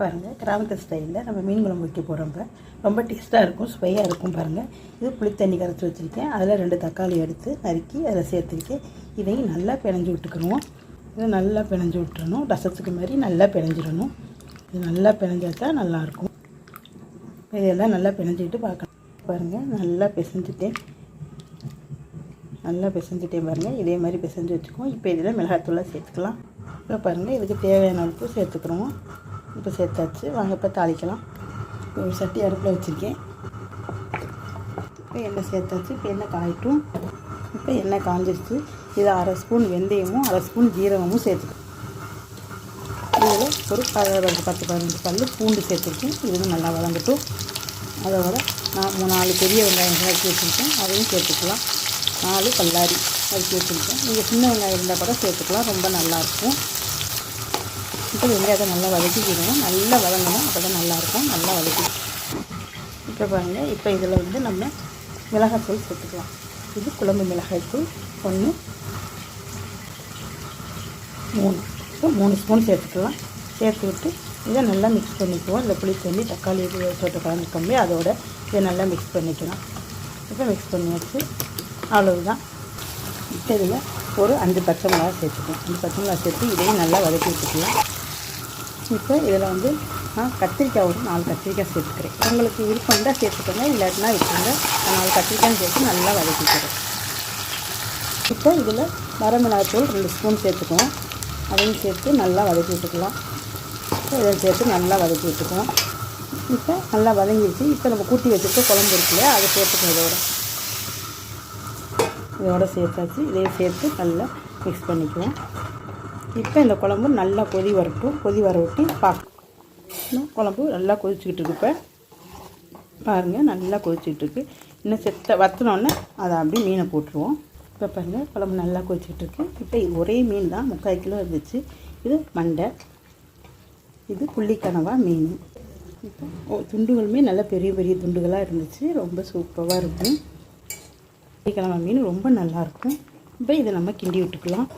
பாருங்கள் கிராமத்து ஸ்டைலில் நம்ம மீன் குழம்பு வைக்க போகிறோம்ப ரொம்ப டேஸ்ட்டாக இருக்கும் சுவையாக இருக்கும் பாருங்கள் இது புளித்தண்ணி கரைச்சி வச்சுருக்கேன். அதில் ரெண்டு தக்காளி எடுத்து நறுக்கி அதில் சேர்த்துருக்கேன். இதையும் நல்லா பிணைஞ்சு விட்டுக்கணும். இதை நல்லா பிணைஞ்சு விட்டுறணும். ரசத்துக்கு மாதிரி நல்லா பிணைஞ்சிடணும். இது நல்லா பிணைஞ்சாச்சா நல்லாயிருக்கும். இதெல்லாம் நல்லா பிணைஞ்சிக்கிட்டு பார்க்கலாம் பாருங்கள் நல்லா பிசைஞ்சிட்டேன். நல்லா பிசைஞ்சிட்டேன் பாருங்கள் இதே மாதிரி பிசைஞ்சு வச்சுக்குவோம். இப்போ இதில் மிளகாத்தூளாக சேர்த்துக்கலாம். இப்போ பாருங்கள் இதுக்கு தேவையான அளவுக்கு சேர்த்துக்கிறோம். இப்போ சேர்த்தாச்சு. வாங்க இப்போ தாளிக்கலாம். ஒரு சட்டி அடுப்பில் வச்சுருக்கேன். இப்போ எண்ணெய் சேர்த்தாச்சு. இப்போ எண்ணெய் காயட்டும். இப்போ எண்ணெய் காஞ்சிருச்சு. இது அரை ஸ்பூன் வெந்தயமும் அரை ஸ்பூன் ஜீரகமும் சேர்த்துக்கணும். இதில் ஒரு பதினஞ்சு பத்து பதினஞ்சு பல் பூண்டு சேர்த்துருக்கேன். இதுவும் நல்லா வளர்ந்துட்டும் அதோட நான் நாலு பெரிய வெங்காயம் நறுக்கி வச்சுருக்கேன். அதையும் சேர்த்துக்கலாம். நாலு பல்லாரி நறுக்கி வச்சுருக்கேன். நீங்கள் சின்ன வெங்காயம் இருந்தால் கூட சேர்த்துக்கலாம். ரொம்ப நல்லாயிருக்கும் இப்போ வெங்காயத்தை நல்லா வதக்கிக்கணும். நல்லா வதங்கணும் அப்போ தான் நல்லாயிருக்கும். நல்லா வதக்கி. இப்போ பாருங்கள் இப்போ இதில் வந்து நம்ம மிளகாய்த்தூள் சேர்த்துக்கலாம் இது குழம்பு மிளகாய்த்தூள். ஒன்று. மூணு. இப்போ மூணு ஸ்பூன் சேர்த்துக்கலாம். சேர்த்து விட்டு இதை நல்லா மிக்ஸ் பண்ணிக்குவோம். இந்த புளி தண்ணி தக்காளி போட்டு கலந்துக்கம்பி அதோட இதை நல்லா மிக்ஸ் பண்ணிக்கலாம். இப்போ மிக்ஸ் பண்ணி பண்ணியாச்சு. அவ்வளவுதான். இப்போ இதில் ஒரு அஞ்சு பச்சை மிளகா சேர்த்துக்கலாம். அஞ்சு பச்சை மிளகா சேர்த்து இதையும் நல்லா வதக்கி வச்சுக்கலாம் இப்போ இதில் வந்து நான் கத்திரிக்காய் ஒரு நாலு கத்திரிக்காய் சேர்த்துக்கிறேன். உங்களுக்கு விருப்பம் சேர்த்துக்கோங்க இல்லாட்டினா விட்டுருங்க. நான் நாலு கத்திரிக்காய் சேர்த்து நல்லா வதக்கிக்கிறேன். இப்போ இதில் வரமிளகாத்தூள் ரெண்டு ஸ்பூன் சேர்த்துக்குவோம். அதையும் சேர்த்து நல்லா வதக்கி விட்டுக்கலாம். இப்போ இதை சேர்த்து நல்லா வதக்கி விட்டுக்குவோம் இப்போ நல்லா வதங்கிடுச்சு. இப்போ நம்ம கூட்டி வச்சுட்டு குழம்பு இருக்குல்ல அதை சேர்த்துக்கணும் இதோட. இதோட சேர்த்தாச்சு. இதையும் சேர்த்து நல்லா மிக்ஸ் பண்ணிக்குவோம். இப்போ இந்த குழம்பு நல்லா கொதி வரட்டும். கொதி வர விட்டு பார்க்கணும். குழம்பு நல்லா கொதிச்சுக்கிட்டு இருக்கு இப்போ. பாருங்கள் நல்லா கொதிச்சுக்கிட்டு இருக்கு. இன்னும் செத்த வத்தினோடனே அதை அப்படியே மீனை போட்டுருவோம். இப்போ பாருங்கள் குழம்பு நல்லா கொதிச்சுக்கிட்டு இருக்கு. இப்போ ஒரே மீன் தான் முக்கால் கிலோ இருந்துச்சு. இது மண்டை. இது புள்ளிக்கனவா மீன். இப்போ ஓ, துண்டுகளுமே நல்லா பெரிய பெரிய துண்டுகளாக இருந்துச்சு. ரொம்ப சூப்பராக இருக்கும். புள்ளிக்கனவா மீன் ரொம்ப நல்லாயிருக்கும் இப்போ இதை நம்ம கிண்டி விட்டுக்கலாம்.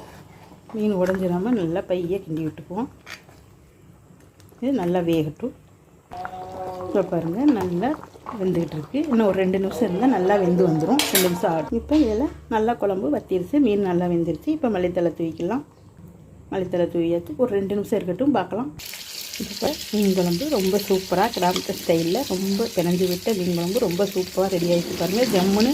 மீன் உடஞ்சிடாமல் நல்லா பையை கிண்டி விட்டுக்குவோம். இது நல்லா வேகட்டும். இப்போ பாருங்கள் நல்லா வெந்துக்கிட்டு இருக்குது இன்னும் ஒரு ரெண்டு நிமிஷம் இருந்தால் நல்லா வெந்து வந்துடும் ரெண்டு நிமிஷம் ஆகும். இப்போ இதில் நல்லா குழம்பு வத்திருச்சு. மீன் நல்லா வெந்துருச்சு. இப்போ மல்லித்தலை தூவிக்கலாம். மல்லித்தலை தூவியாச்சு. ஒரு ரெண்டு நிமிஷம் இருக்கட்டும். பார்க்கலாம். இப்போ மீன் குழம்பு ரொம்ப சூப்பராக கிராமத்து ஸ்டைலில் ரொம்ப பிணைஞ்சு விட்ட மீன் குழம்பு ரொம்ப சூப்பராக ரெடி ஆகிட்டு பாருங்கள் ஜம்முன்னு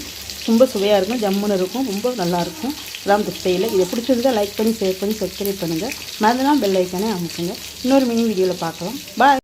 ரொம்ப சுவையாக இருக்கும் ஜம்முன்னு இருக்கும் ரொம்ப நல்லாயிருக்கும் கிராமத்து ஸ்டைலில். இதை பிடிச்சிருந்தா லைக் பண்ணி ஷேர் பண்ணி சப்ஸ்கிரைப் பண்ணுங்கள் மறந்துலாம் பெல் ஐக்கானே அமுக்குங்க இன்னொரு மினி வீடியோவில் பார்க்கலாம். பாய்